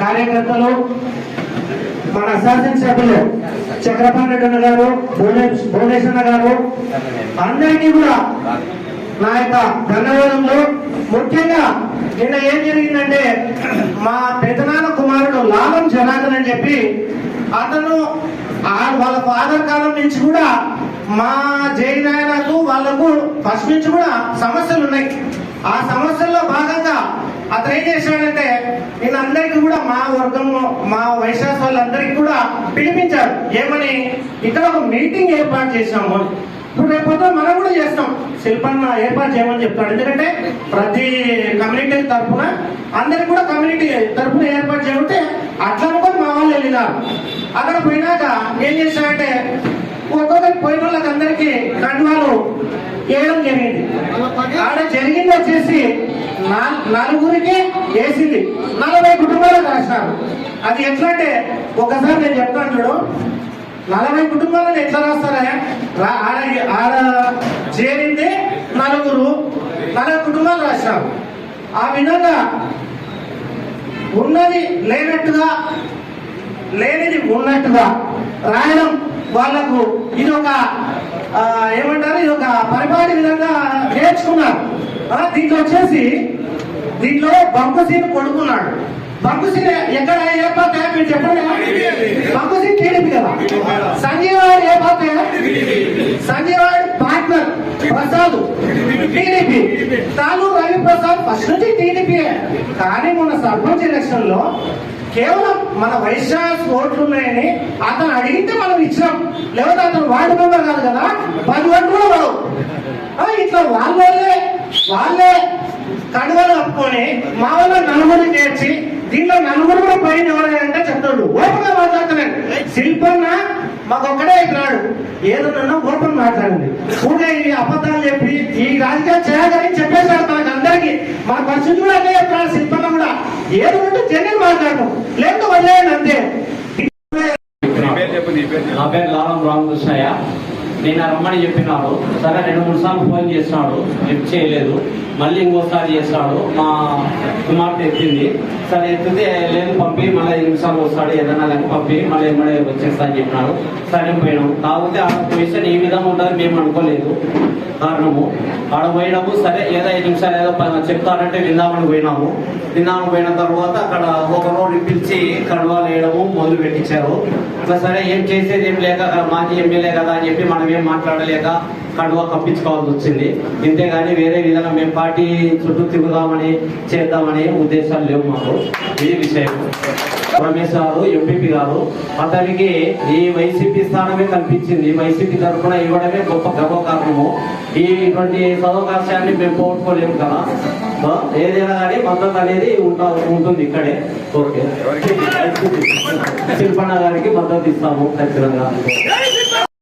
కార్యకర్తలు మన శాసనసభ్యులు చక్రపాణి రెడ్డి గారు భువనేశ్వర గారు అందరికీ కూడా నా యొక్క ధన్యవాదములు. ముఖ్యంగా నిన్న ఏం జరిగిందంటే మా పెదనాన్న కుమారుడు లాభం జనార్దన్ అని చెప్పి అతను ఆ- వాళ్ళ ఫాదర్ కాలం నుంచి కూడా మా జైనాయనకు వాళ్ళకు ఫస్ట్ నుంచి కూడా సమస్యలు ఉన్నాయి. ఆ సమస్యల్లో భాగంగా అతను ఏం చేశాడంటే నేను అందరికీ కూడా మా వర్గం మా వైశాస్ వాళ్ళందరికీ కూడా పిలిపించారు ఏమని? ఇక్కడ ఒక మీటింగ్ ఏర్పాటు చేసినాము ఇప్పుడు రేపు మనం కూడా చేస్తాం. శిల్పన్న ఏర్పాటు చేయమని చెప్తాడు. ఎందుకంటే ప్రతి కమ్యూనిటీ తరఫున అందరికి కూడా కమ్యూనిటీ తరఫున ఏర్పాటు చేయమంటే అట్లా అనుకొని అక్కడ పోయినాక ఏం చేశారంటే ఒక్కొక్కరికి పోయిన వాళ్ళకి అందరికి కండువాలు వేయడం జరిగింది. ఆడ జరిగింది వచ్చేసి నలుగురికి వేసింది. నలభై కుటుంబాలకు రాసినారు అది ఎట్లా అంటే ఒకసారి నేను చెప్తాను చూడు. నలభై కుటుంబాలను ఎట్లా రాస్తారా ఆడ ఆడ చేరింది నలుగురు. నలభై కుటుంబాలు రాసినారు. ఆ విధంగా ఉన్నది లేనట్టుగా లేనిది ఉన్నట్టుగా రాయడం వాళ్ళకు ఇది ఒక ఏమంటారు ఇది ఒక పరిపాటి విధంగా నేర్చుకున్నారు. దీంట్లో వచ్చేసి దీంట్లో బంకుసీని కొడుకున్నాడు బంకుసీని ఎక్కడ ఏ పార్టీ మీరు చెప్పండి. బంకుసీని టీడీపీ కదా. సంజయ్ వాడు ఏ party Sanjay partner Prasad TDP. తాను రవి ప్రసాద్ ఫస్ట్ నుంచి టీడీపీ కానీ మొన్న సర్పంచ్ ఎలక్షన్లో కేవలం మన వైశ్యాస్ ఓట్లు ఉన్నాయని అతను అడిగితే మనం ఇచ్చినాం. లేకపోతే అతను వార్డు మెంబర్ కాదు కదా పది ఓట్లు కూడా వాడు. ఇట్లా వాళ్ళే వాళ్ళే కడువలు కప్పుకొని మా వాళ్ళ నలుగురు చేర్చి దీంట్లో నలుగురు కూడా పైన ఎవరంటే చెప్తాడు. ఓపెన్గా మాట్లాడుతున్నాడు. శిల్పన్న మాకు ఒక్కడే అయిపోయాడు ఏదన్నా ఓపెన్ మాట్లాడండి. కూడా ఈ అబద్ధాలు చెప్పి ఈ రాజకీయాలు చేయాలని చెప్పేసాడు మనకు మన పరిస్థితి కూడా అదే చెప్తాడు శిల్పన్న కూడా. ఏదో ఉంటే జగన్ మాట్లాడటం లేకపోతే వదిలేయండి అంతే. నా పేరు లాలం రామకృష్ణయ్య. నేను రమ్మని చెప్పినాడు. సరే రెండు మూడు సార్లు ఫోన్ చేసినాడు. లిఫ్ట్ చేయలేదు. మళ్ళీ ఇంకోసారి చేసినాడు. మా కుమార్తె ఎత్తింది. సరే ఎత్తితే లేదు పంపి మళ్ళీ ఐదు నిమిషాలు వస్తాడు. ఏదైనా లేని పంపి మళ్ళీ ఏమైనా వచ్చేస్తా అని చెప్పినాడు. సరే పోయినాం. కాకపోతే ఆ పొజిషన్ ఈ విధంగా ఉంటుంది మేము అనుకోలేదు. కారణము ఆడ పోయినాము సరే ఏదో ఐదు నిమిషాలు ఏదో చెప్తారంటే విందామని పోయినాము. విందామని పోయిన తర్వాత అక్కడ ఒక రోడ్డు పిలిచి కడవాలు వేయడము మొదలు పెట్టించారు. సరే ఏం చేసేది ఏం లేక మాజీ ఎమ్మెల్యే కదా అని చెప్పి మనం మేము మాట్లాడలేక కడువ కప్పించుకోవాల్సి వచ్చింది. ఇంతేగాని వేరే విధంగా మేము పార్టీ చుట్టూ తిరుగుదామని చేద్దామని ఉద్దేశాలు లేవు మాకు. ఇది విషయం. రమేష్ గారు ఎంపీపీ గారు అతనికి ఈ వైసీపీ స్థానమే కల్పించింది. వైసీపీ తరఫున ఇవ్వడమే గొప్ప గర్వకారణము ఈ ఇటువంటి సదవకాశాన్ని మేము పోగొట్టుకోలేము కదా. ఏదైనా కానీ మద్దతు అనేది ఉంటా ఉంటుంది ఇక్కడే. ఓకే. శిల్పన్న గారికి మద్దతు ఇస్తాము ఖచ్చితంగా.